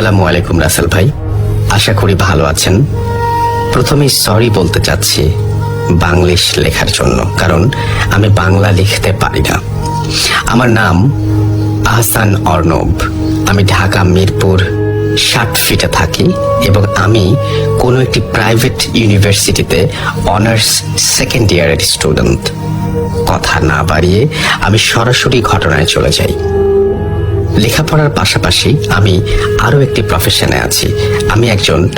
আসসালামু আলাইকুম, রাসেল ভাই। আশা করি ভালো আছেন। প্রথমেই সরি বলতে চাচ্ছি বাংলিশ লেখার জন্য, কারণ আমি বাংলা লিখতে পারি না। আমার নাম আহসান অর্ণব। আমি ঢাকা মিরপুর ষাট ফিটে থাকি এবং আমি কোনো একটি প্রাইভেট ইউনিভার্সিটিতে অনার্স সেকেন্ড ইয়ারের স্টুডেন্ট কথা না বাড়িয়ে আমি সরাসরি ঘটনায় চলে যাই। লেখাপড়ার পাশাপাশি আমি আরও একটি প্রফেশনে আছি। আমি একজন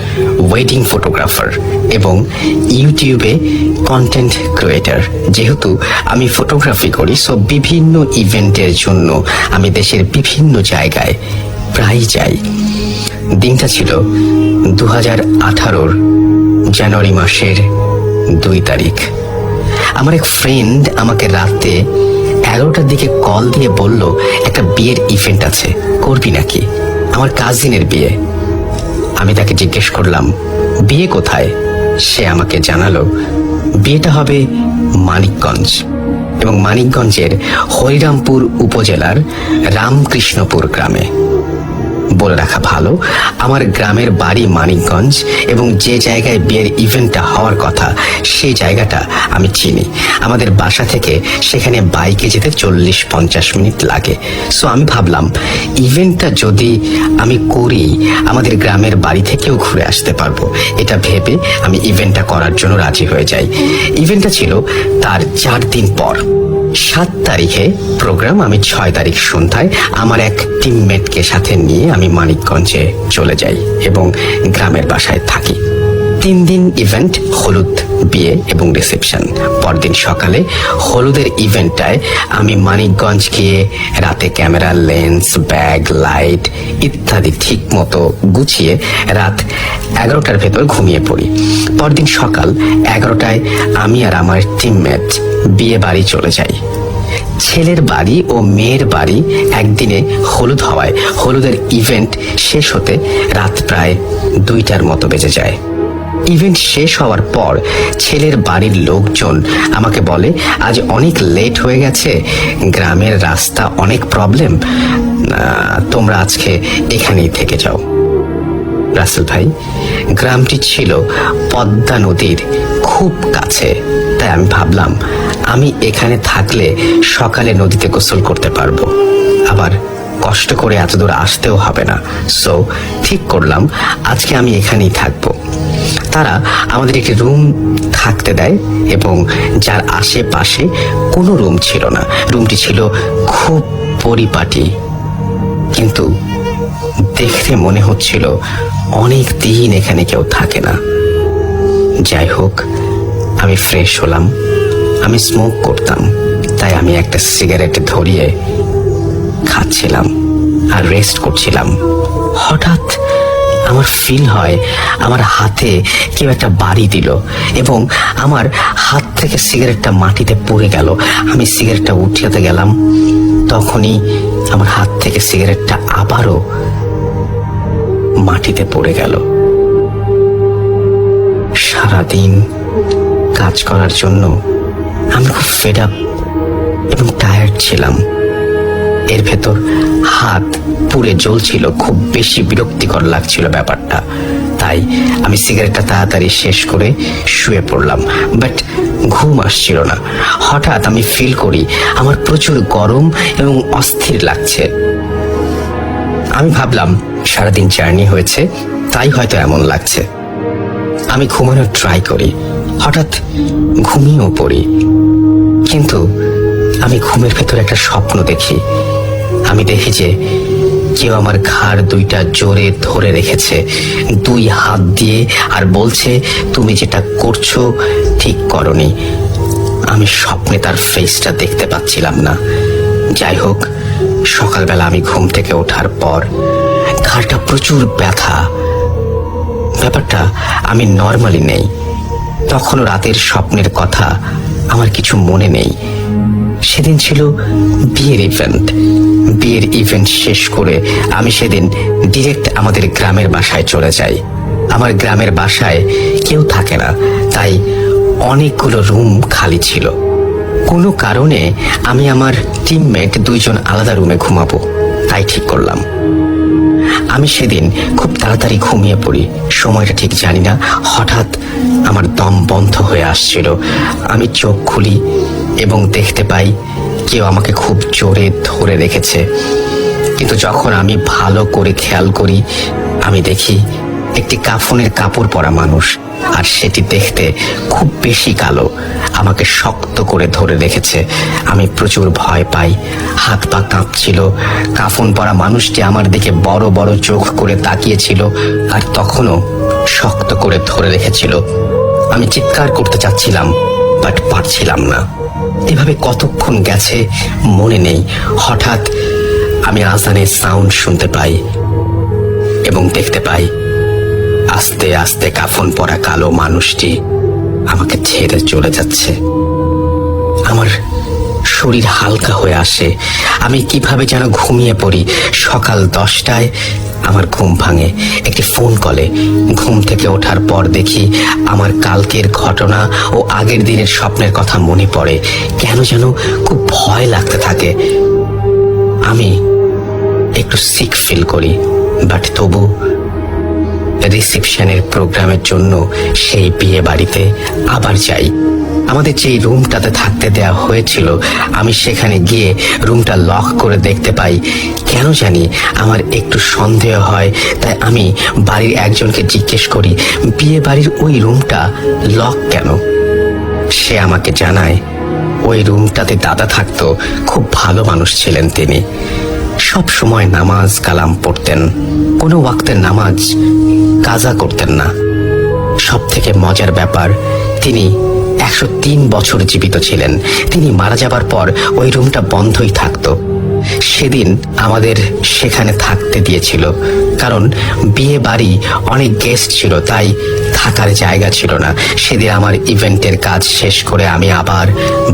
ওয়েডিং ফটোগ্রাফার এবং ইউটিউবে কন্টেন্ট ক্রিয়েটার যেহেতু আমি ফটোগ্রাফি করি সো বিভিন্ন ইভেন্টের জন্য আমি দেশের বিভিন্ন জায়গায় প্রায় যাই। দিনটা ছিল দু হাজার আঠারোর জানুয়ারি মাসের দুই তারিখ। আমার এক ফ্রেন্ড আমাকে রাতে এগারোটার দিকে কল দিয়ে বলল, একটা বিয়ের ইভেন্ট আছে, করবি নাকি? আমার কাজিনের বিয়ে। আমি তাকে জিজ্ঞেস করলাম, বিয়ে কোথায়? সে আমাকে জানালো, বিয়েটা হবে মানিকগঞ্জ এবং মানিকগঞ্জের হরিরামপুর উপজেলার রামকৃষ্ণপুর গ্রামে। বলে রাখা ভালো, আমার গ্রামের বাড়ি মানিকগঞ্জ এবং যে জায়গায় বিয়ের ইভেন্টটা হওয়ার কথা, সেই জায়গাটা আমি চিনি। আমাদের বাসা থেকে সেখানে বাইকে যেতে চল্লিশ পঞ্চাশ মিনিট লাগে। সো আমি ভাবলাম ইভেন্টটা যদি আমি করি, আমাদের গ্রামের বাড়ি থেকেও ঘুরে আসতে পারব। এটা ভেবে আমি ইভেন্টটা করার জন্য রাজি হয়ে যাই। ইভেন্টটা ছিল তার চার দিন পর। সাত তারিখে প্রোগ্রাম আমি ছয় তারিখ সন্ধ্যায় আমার এক টিমমেটকে সাথে নিয়ে আমি মানিকগঞ্জে চলে যাই এবং গ্রামের বাসায় থাকি। তিন দিন ইভেন্ট হলুদ। বিয়ে এবং রিসেপশন পরদিন সকালে হলুদের ইভেন্টটায় আমি মানিকগঞ্জ গিয়ে রাতে ক্যামেরা লেন্স ব্যাগ লাইট ইত্যাদি ঠিক মতো গুছিয়ে রাত এগারোটার ভেতর ঘুমিয়ে পড়ি। পরদিন সকাল এগারোটায় আমি আর আমার টিমমেট বিয়ে বাড়ি চলে যাই। ছেলের বাড়ি ও মেয়ের বাড়ি একদিনে হলুদ হওয়ায়। হলুদের ইভেন্ট শেষ হতে রাত প্রায় দুইটার মতো বেজে যায়। ইভেন্ট শেষ হওয়ার পর ছেলের বাড়ির লোকজন আমাকে বলে, আজ অনেক লেট হয়ে গেছে, গ্রামের রাস্তা অনেক প্রবলেম তোমরা আজকে এখানেই থেকে যাও। রাসেল ভাই, গ্রামটি ছিল পদ্মা নদীর খুব কাছে, তাই আমি ভাবলাম, আমি এখানে থাকলে সকালে নদীতে গোসল করতে পারব। আবার কষ্ট করে এত দূর আসতেও হবে না। সো ঠিক করলাম, আজকে আমি এখানেই থাকব। তারা আমাদের একটি রুম থাকতে দেয় এবং যার আশেপাশে কোনো রুম ছিল না। রুমটি ছিল খুব পরিপাটি। কিন্তু দেখতে মনে হচ্ছিল অনেক দিন এখানে কেউ থাকে না। যাই হোক, আমি ফ্রেশ হলাম। আমি স্মোক করতাম। তাই আমি একটা সিগারেট ধরিয়ে খাচ্ছিলাম আর রেস্ট করছিলাম। হঠাৎ আমার ফিল হয়, আমার হাতে কেউ একটা বাড়ি দিল এবং আমার হাত থেকে সিগারেটটা মাটিতে পড়ে গেল। আমি সিগারেটটা উঠিয়াতে গেলাম। তখনই আমার হাত থেকে সিগারেটটা আবারও মাটিতে পড়ে গেল। সারাদিন কাজ করার জন্য আমি খুব ফেড আপ এবং টায়ার্ড ছিলাম। এর ভেতর হাত পুড়ে জ্বলছিল, খুব বেশি বিরক্তিকর লাগছিল ব্যাপারটা। তাই আমি সিগারেটটা তাড়াতাড়ি শেষ করে শুয়ে পড়লাম। বাট ঘুম আসছিল না। হঠাৎ আমি ফিল করি আমার প্রচুর গরম এবং অস্থির লাগছে। আমি ভাবলাম, সারাদিন জার্নি হয়েছে, তাই হয়তো এমন লাগছে। আমি ঘুমানোর ট্রাই করি। হঠাৎ ঘুমিয়েও পড়ি। কিন্তু আমি ঘুমের ভেতর একটা স্বপ্ন দেখি। আমি দেখি যে কেউ আমার ঘাড় দুইটা জোরে ধরে রেখেছে। দুই হাত দিয়ে আর বলছে, তুমি যেটা করছ ঠিক করনি। আমি স্বপ্নে তার ফেসটা দেখতে পাচ্ছিলাম না। যাই হোক, সকালবেলা আমি ঘুম থেকে ওঠার পর ঘাড়টা প্রচুর ব্যথা। ব্যাপারটা, আমি নর্মালি নেই। তখনও রাতের স্বপ্নের কথা আমার কিছু মনে নেই। সেদিন ছিল বিয়ের ইভেন্ট বিয়ের ইভেন্ট শেষ করে আমি সেদিন ডিরেক্ট আমাদের গ্রামের বাসায় চলে যাই। আমার গ্রামের বাসায় কেউ থাকে না, তাই অনেকগুলো রুম খালি ছিল। কোনো কারণে আমি আমার টিমমেট দুইজন আলাদা রুমে ঘুমাবো, তাই ঠিক করলাম। আমি সেদিন খুব তাড়াতাড়ি ঘুমিয়ে পড়ি। সময়টা ঠিক জানি না, হঠাৎ আমার দম বন্ধ হয়ে আসছিল। আমি চোখ খুলি এবং দেখতে পাই কেউ আমাকে খুব জোরে ধরে রেখেছে। কিন্তু যখন আমি ভালো করে খেয়াল করি, আমি দেখি একটি কাফনের কাপড় পরা মানুষ, আর সেটি দেখতে খুব বেশি কালো, আমাকে শক্ত করে ধরে রেখেছে। আমি প্রচুর ভয় পাই, হাত পা কাঁপছিল। কাফন পরা মানুষটি আমার দিকে বড় বড় চোখ করে তাকিয়েছিল, আর তখনও শক্ত করে ধরে রেখেছিল। আমি চিৎকার করতে চাচ্ছিলাম, বাট পারছিলাম না। এভাবে কতক্ষণ গেছে মনে নেই। হঠাৎ আমি আজানের সাউন্ড শুনতে পাই এবং দেখতে পাই আস্তে আস্তে কাফন পরা কালো মানুষটি আমাকে ছেড়ে চলে যাচ্ছে। আমার শরীর হালকা হয়ে আসে। আমি কীভাবে যেন ঘুমিয়ে পড়ি। সকাল দশটায় আমার ঘুম ভাঙে। একটি ফোন কলে ঘুম থেকে ওঠার পর দেখি আমার কালকের ঘটনা ও আগের দিনের স্বপ্নের কথা মনে পড়ে। কেন যেন খুব ভয় লাগতে থাকে। আমি একটু সিক ফিল করি বাট তবু রিসেপশনের প্রোগ্রামের জন্য সেই বিয়ে বাড়িতে আবার যাই। আমাদের যেই রুমটাতে থাকতে দেয়া হয়েছিল, আমি সেখানে গিয়ে রুমটা লক করে দেখতে পাই। কেন জানি আমার একটু সন্দেহ হয়, তাই আমি বাড়ির একজনকে জিজ্ঞেস করি, বিয়ে বাড়ির ওই রুমটা লক কেন? সে আমাকে জানায়, ওই রুমটাতে দাদা থাকতো, খুব ভালো মানুষ ছিলেন তিনি। সব সময় নামাজ কালাম পড়তেন, কোনো ওয়াক্তের নামাজ কাজা করতেন না। সব থেকে মজার ব্যাপার, তিনি একশো তিন বছর জীবিত ছিলেন। তিনি মারা যাবার পর ওই রুমটা বন্ধই থাকতো। সেদিন আমাদের সেখানে থাকতে দিয়েছিল। কারণ বিয়ে বাড়ি অনেক গেস্ট ছিল, তাই থাকার জায়গা ছিল না। সেদিন আমার ইভেন্টের কাজ শেষ করে আমি আবার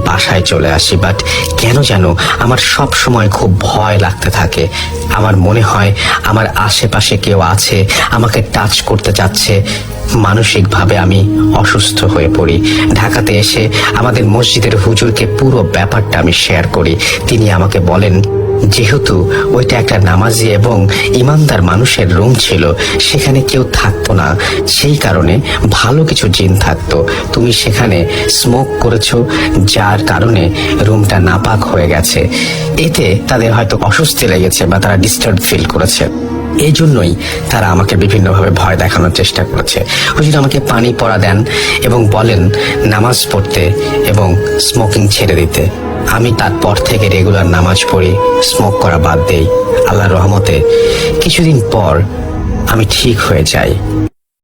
বাসায় চলে আসি। বাট কেন যেন আমার সব সময় খুব ভয় লাগতে থাকে। আমার মনে হয় আমার আশেপাশে কেউ আছে, আমাকে টাচ করতে চাচ্ছে। মানসিকভাবে আমি অসুস্থ হয়ে পড়ি। ঢাকাতে এসে আমাদের মসজিদের হুজুরকে পুরো ব্যাপারটা আমি শেয়ার করি। তিনি আমাকে বলেন, যেহেতু ওইটা একটা নামাজি এবং ইমানদার মানুষের রুম ছিল, সেখানে কেউ থাকতো না। সেই কারণে ভালো কিছু জিন থাকতো। তুমি সেখানে স্মোক করেছ, যার কারণে রুমটা নাপাক হয়ে গেছে। এতে তাদের হয়তো অস্বস্তি লেগেছে বা তারা ডিস্টার্ব ফিল করেছে। এই জন্যই তারা আমাকে বিভিন্নভাবে ভয় দেখানোর চেষ্টা করেছে। হুজুর আমাকে পানি পড়া দেন এবং বলেন, নামাজ পড়তে এবং স্মোকিং ছেড়ে দিতে। আমি তারপর থেকে রেগুলার নামাজ পড়ি স্মোক করা বাদ দেই। আল্লাহর রহমতে কিছুদিন পর আমি ঠিক হয়ে যাই।